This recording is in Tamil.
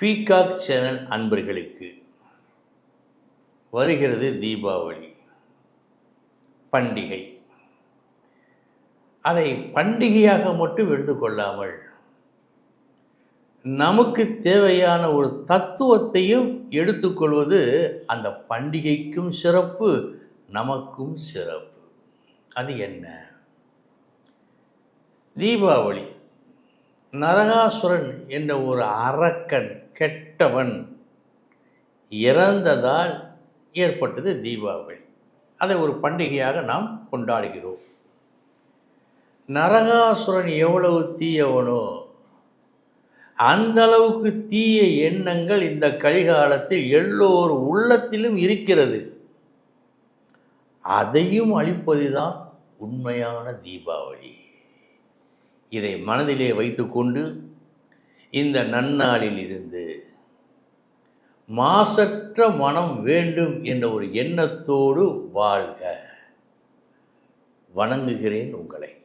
பீகாக் சேனல் அன்பர்களுக்கு வருகிறது தீபாவளி பண்டிகை. அதை பண்டிகையாக மட்டும் எடுத்துக்கொள்ளாமல் நமக்கு தேவையான ஒரு தத்துவத்தையும் எடுத்துக்கொள்வது அந்த பண்டிகைக்கும் சிறப்பு நமக்கும் சிறப்பு. அது என்ன? தீபாவளி. நரகாசுரன் என்ற ஒரு அரக்கன் கெட்டவன் இறந்ததால் ஏற்பட்டது தீபாவளி. அதை ஒரு பண்டிகையாக நாம் கொண்டாடுகிறோம். நரகாசுரன் எவ்வளவு தீயவனோ அந்த அளவுக்கு தீய எண்ணங்கள் இந்த கலிகாலத்தில் எல்லோர் உள்ளத்திலும் இருக்கிறது. அதையும் அழிப்பதுதான் உண்மையான தீபாவளி. இதை மனதிலே வைத்துக்கொண்டு இந்த நன்னாளில் இருந்து மாசற்ற மனம் வேண்டும் என்ற ஒரு எண்ணத்தோடு வாழ்க. வணங்குகிறேன் உங்களை.